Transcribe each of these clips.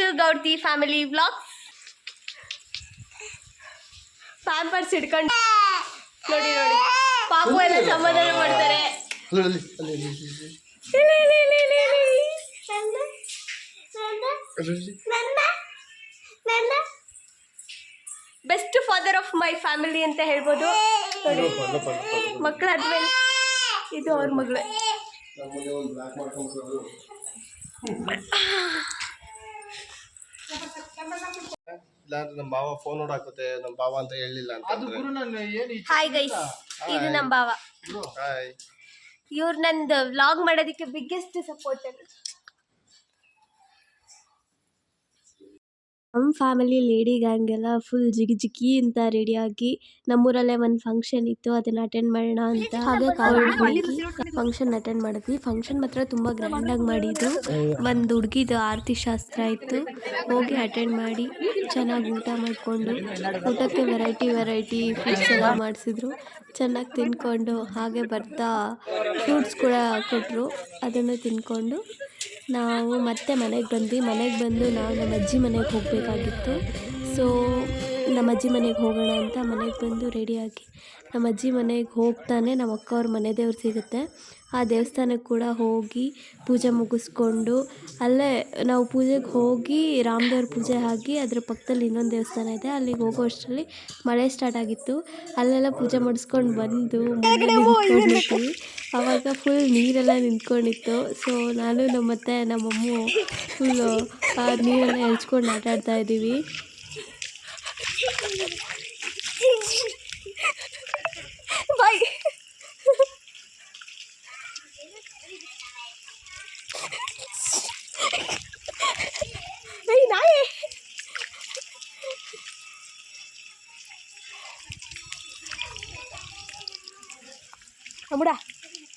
To Gowdti family vlogs pampers ಹಿಡ್ಕೊಂಡು ನೋಡಿ ನೋಡಿ. ಪಾಪು ಎಲ್ಲ ಸಮಾಧಾನ ಮಾಡ್ತಾರೆ. Best father of my family ಅಂತ ಹೇಳ್ಬೋದು. ನೋಡಿ. ಮಕ್ಕಳಾದ್ಮೇಲೆ ಇದು ಅವ್ರ ಮಗಳು. ಬ್ಲಾಕ್ ನಮ್ಮ ಭಾವ ಫೋನ್ ನೋಡಾಕತ್ತೆ ನಮ್ಮ ಬಾವ ಅಂತ ಹೇಳಿಲ್ಲ ಅಂತ ಅದು ಗುರು ನನ್ನ ಏನು ಹಾಯ್ ಗೈಸ್ ಇದು ನಮ್ಮ ಬಾವ ಹಾಯ್ ಇವ್ರು ನಂದು ವ್ಲಾಗ್ ಮಾಡೋದಕ್ಕೆ ಬಿಗ್ಗೆಸ್ಟ್ ಸಪೋರ್ಟರ್ ನಮ್ಮ ಫ್ಯಾಮಿಲಿ ಲೇಡಿ ಗ್ಯಾಂಗ್ ಎಲ್ಲ ಫುಲ್ ಜಿಗಿ ಜಿಗಿ ಅಂತ ರೆಡಿಯಾಗಿ ನಮ್ಮೂರಲ್ಲೇ ಒಂದು ಫಂಕ್ಷನ್ ಇತ್ತು, ಅದನ್ನ ಅಟೆಂಡ್ ಮಾಡೋಣ ಅಂತ. ಹಾಗೆ ಫಂಕ್ಷನ್ ಅಟೆಂಡ್ ಮಾಡಿದ್ವಿ. ಫಂಕ್ಷನ್ ಮಾತ್ರ ತುಂಬ ಗ್ರ್ಯಾಂಡಾಗಿ ಮಾಡಿದ್ರು ಒಂದು ಹುಡುಗಿದು ಆರತಿ ಶಾಸ್ತ್ರ ಇತ್ತು. ಹೋಗಿ ಅಟೆಂಡ್ ಮಾಡಿ ಚೆನ್ನಾಗಿ ಊಟ ಮಾಡಿಕೊಂಡು, ಊಟಕ್ಕೆ ವೆರೈಟಿ ವೆರೈಟಿ ಫುಡ್ಸ್ ಎಲ್ಲ ಮಾಡಿಸಿದ್ರು. ಚೆನ್ನಾಗಿ ತಿನ್ಕೊಂಡು ಹಾಗೆ ಬರ್ತಾ ಫ್ರೂಟ್ಸ್ ಕೂಡ ಕೊಟ್ಟರು ಅದನ್ನು ತಿನ್ಕೊಂಡು ನಾವು ಮತ್ತೆ ಮನೆಗೆ ಬಂದ್ವಿ. ಮನೆಗೆ ಬಂದು ನಾವು ನಮ್ಮ ಅಜ್ಜಿ ಮನೆಗೆ ಹೋಗಬೇಕಾಗಿತ್ತು. ಸೊ ನಮ್ಮ ಅಜ್ಜಿ ಮನೆಗೆ ಹೋಗೋಣ ಅಂತ ಮನೆಗೆ ಬಂದು ರೆಡಿಯಾಗಿ ನಮ್ಮ ಅಜ್ಜಿ ಮನೆಗೆ ಹೋಗ್ತಾನೆ. ನಮ್ಮ ಅಕ್ಕ ಅವ್ರ ಮನೆ ದೇವ್ರು ಸಿಗುತ್ತೆ. ಆ ದೇವಸ್ಥಾನಕ್ಕೆ ಕೂಡ ಹೋಗಿ ಪೂಜೆ ಮುಗಿಸ್ಕೊಂಡು ಅಲ್ಲೇ ನಾವು ಪೂಜೆಗೆ ಹೋಗಿ ರಾಮದೇವ್ರ ಪೂಜೆ ಆಗಿ ಅದ್ರ ಪಕ್ಕದಲ್ಲಿ ಇನ್ನೊಂದು ದೇವಸ್ಥಾನ ಇದೆ. ಅಲ್ಲಿಗೆ ಹೋಗೋ ಅಷ್ಟರಲ್ಲಿ ಮಳೆ ಸ್ಟಾರ್ಟ್ ಆಗಿತ್ತು. ಅಲ್ಲೆಲ್ಲ ಪೂಜೆ ಮಾಡಿಸ್ಕೊಂಡು ಬಂದು ಮುಂದೆ ಆವಾಗ ಫುಲ್ ನೀರೆಲ್ಲ ನಿಂತ್ಕೊಂಡಿತ್ತು. ಸೊ ನಾನು ನಮ್ಮ ಮತ್ತೆ ನಮ್ಮಮ್ಮ ಫುಲ್ಲು ನೀರೆಲ್ಲ ಎಳ್ಚ್ಕೊಂಡು ಆಟ ಆಡ್ತಾ ಇದ್ದೀವಿ ಅಮ್ಮುಡ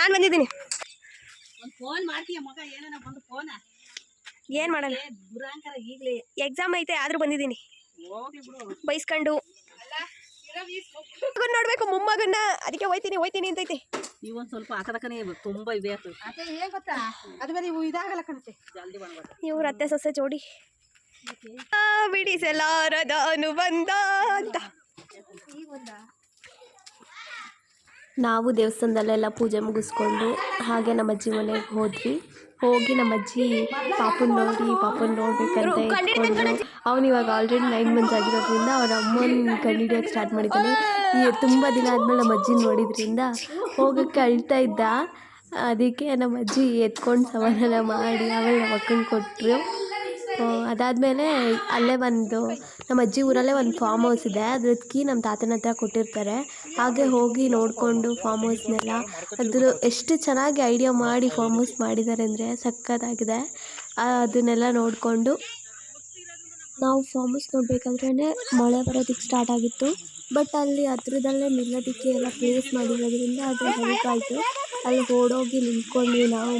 ನಾನು ಬಂದಿದ್ದೀನಿ. ಏನ್ ಮಾಡ್ತೀಯ ಮಗ? ಏನಾನ ಬಂದು ಫೋನ ಏನು ಮಾಡಲ್ಲ. ಎಕ್ಸಾಮ್ ಐತೆ ಆದ್ರೂ ಬಂದಿದ್ದೀನಿ. ಬೈಸ್ಕಂಡು. ನೋಡ್ಬೇಕು ಮೊಮ್ಮಗನ್ನ. ಅದಕ್ಕೆ ಹೋಯ್ತೀನಿ ಹೋಯ್ತೀನಿ ಅಂತೈತಿ. ನೀವೊಂದು ಸ್ವಲ್ಪ ಆಕದಕ್ಕನೇ ತುಂಬಾ ಇದೆ ಇದಾಗಲ್ಲ ಕಣತೆ. ಇವ್ರ ಅತ್ತೆ ಸೊಸೆ ಜೋಡಿ. ಆ, ಬಿಡಿಸಲಾರದ ಅನುಬಂಧ ಅಂತ. ನಾವು ದೇವಸ್ಥಾನದಲ್ಲೆಲ್ಲ ಪೂಜೆ ಮುಗಿಸ್ಕೊಂಡು ಹಾಗೆ ನಮ್ಮ ಅಜ್ಜಿ ಮನೆಗೆ ಹೋದ್ವಿ. ಹೋಗಿ ನಮ್ಮ ಅಜ್ಜಿ ಪಾಪನ್ ನೋಡಿ ಪಾಪನ್ ನೋಡ್ಬೇಕಂತ ಇಟ್ಕೊಂಡು ಅವನು ಇವಾಗ ಆಲ್ರೆಡಿ ನೈನ್ ಮಂತ್ಸ್ ಆಗಿರೋದ್ರಿಂದ ಅವ್ರ ಅಮ್ಮನ ಕಂಡಿಡಿಯೋಕೆ ಸ್ಟಾರ್ಟ್ ಮಾಡಿದ್ದಾನೆ. ಈ ತುಂಬ ದಿನ ಆದಮೇಲೆ ನಮ್ಮ ಅಜ್ಜಿನ ನೋಡಿದ್ರಿಂದ ಹೋಗೋಕ್ಕೆ ಅಳ್ತಾ ಇದ್ದ. ಅದಕ್ಕೆ ನಮ್ಮ ಅಜ್ಜಿ ಎತ್ಕೊಂಡು ಸಮಾಧಾನ ಮಾಡಿ ಆಮೇಲೆ ನಮ್ಮ ಮಕ್ಕಳು ಕೊಟ್ಟರು ಅದಾದಮೇಲೆ ಅಲ್ಲೇ ಒಂದು, ನಮ್ಮ ಅಜ್ಜಿ ಊರಲ್ಲೇ ಒಂದು ಫಾರ್ಮ್ ಹೌಸ್ ಇದೆ. ಅದಕ್ಕೆ ಕೀ ನಮ್ಮ ತಾತನ ಹತ್ರ ಕೊಟ್ಟಿರ್ತಾರೆ. ಹಾಗೆ ಹೋಗಿ ನೋಡಿಕೊಂಡು ಫಾರ್ಮ್ ಹೌಸ್ನೆಲ್ಲ ಅದ್ರ ಎಷ್ಟು ಚೆನ್ನಾಗಿ ಐಡಿಯಾ ಮಾಡಿ ಫಾರ್ಮ್ ಹೌಸ್ ಮಾಡಿದ್ದಾರೆ ಅಂದರೆ ಸಕ್ಕತ್ತಾಗಿದೆ ಅದನ್ನೆಲ್ಲ ನೋಡಿಕೊಂಡು ನಾವು ಫಾರ್ಮ್ ಹೌಸ್ ನೋಡಬೇಕಾದ್ರೇ ಮಳೆ ಬರೋದಕ್ಕೆ ಸ್ಟಾರ್ಟ್ ಆಗಿತ್ತು. ಬಟ್ ಅಲ್ಲಿ ಹತ್ರದಲ್ಲೇ ನಿಲ್ಲೋದಕ್ಕೆ ಎಲ್ಲ ಪ್ಲೇಸ್ ಮಾಡಿರೋದ್ರಿಂದ ಅದು ಹೆಲ್ಪ್ ಆಯಿತು. ಅಲ್ಲಿ ಓಡೋಗಿ ನಿಂತ್ಕೊಂಡ್ವಿ ನಾವು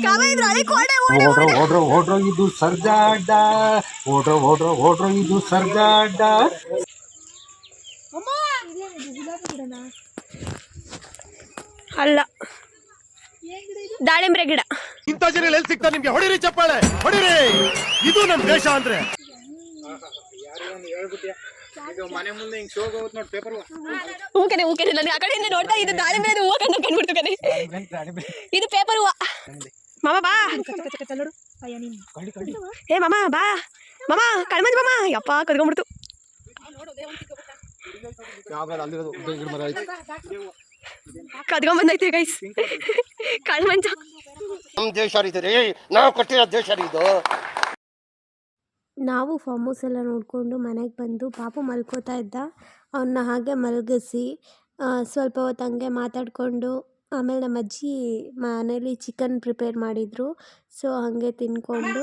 ಓಡ್ರೋ ಓಡ್ರೋ ಓಡ್ರೋ ಇದು ಸರ್ಜಾಡ್ಡ. ಓಡ್ರೋ ಓಡ್ರೋ ಓಡ್ರೋ ಇದು ಸರ್ಜಾಡ್ಡ. ಅಲ್ಲ. ದಾಳಿಂಬ್ರೆ ಗಿಡ. ಇಂಥ ಜನ ಎಲ್ಲಿ ಸಿಗ್ತಾರೆ ನಿಮ್ಗೆ? ಹೊಡಿರಿ ಚಪ್ಪಾಳೆ ಹೊಡಿರಿ. ಇದು ನಮ್ ದೇಶ ಅಂದ್ರೆ. ಹೂ ಕಣೆ ಹೂ ಕಣೆ ನನಗೆ ಆ ಕಡೆ ನೋಡ್ತಾ ಇದು ದಾಳಿಂಬೆ ಹೂವು ಕಣ್ಣು ಕಂಡ್ಬಿಡ್ತು ಇದು ಪೇಪರ್ ಹೂವ ಮಾಮ ಬಾ ಏ ಮಾಮ ಬಾ ಮಾಮ ಕಣ್ಮಂಜ್ ಮಾಮ ಯಪ್ಪ ಐತಿ ಕದ್ಕೊಂಬಂದೈತೆ ಗೈಸ್ ಕಳ್ಮಂಚ ನಮ್ ದೇಶ ರೀ ನಾವು ಕೊಟ್ಟಿರೋ ದೇಶ ಇದು ನಾವು ಫಾರ್ಮ್ ಹೌಸ್ ಎಲ್ಲ ನೋಡಿಕೊಂಡು ಮನೆಗೆ ಬಂದು ಪಾಪ ಮಲ್ಕೋತಾ ಇದ್ದ. ಅವನ್ನ ಹಾಗೆ ಮಲಗಿಸಿ ಸ್ವಲ್ಪ ಹೊತ್ತು ಹಂಗೆ ಮಾತಾಡಿಕೊಂಡು ಆಮೇಲೆ ನಮ್ಮ ಅಜ್ಜಿ ಮನೇಲಿ ಚಿಕನ್ ಪ್ರಿಪೇರ್ ಮಾಡಿದರು. ಸೊ ಹಾಗೆ ತಿನ್ಕೊಂಡು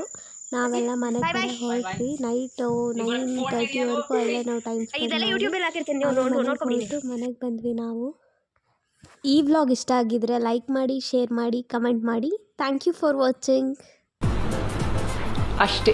ನಾವೆಲ್ಲ ಮನೆ ಕಡೆ ಹೊರಟ್ವಿ. ನೈಟು ನೈನ್ ತರ್ಟಿವರೆಗೂ ಅಲ್ಲೇ ನಾವು ಟೈಮ್ ಸ್ಪೆಂಡ್ ಮನೆಗೆ ಬಂದ್ವಿ ನಾವು. ಈ ವ್ಲಾಗ್ ಇಷ್ಟ ಆಗಿದ್ರೆ ಲೈಕ್ ಮಾಡಿ ಶೇರ್ ಮಾಡಿ ಕಮೆಂಟ್ ಮಾಡಿ. ಥ್ಯಾಂಕ್ ಯು ಫಾರ್ ವಾಚಿಂಗ್ ಅಷ್ಟೇ.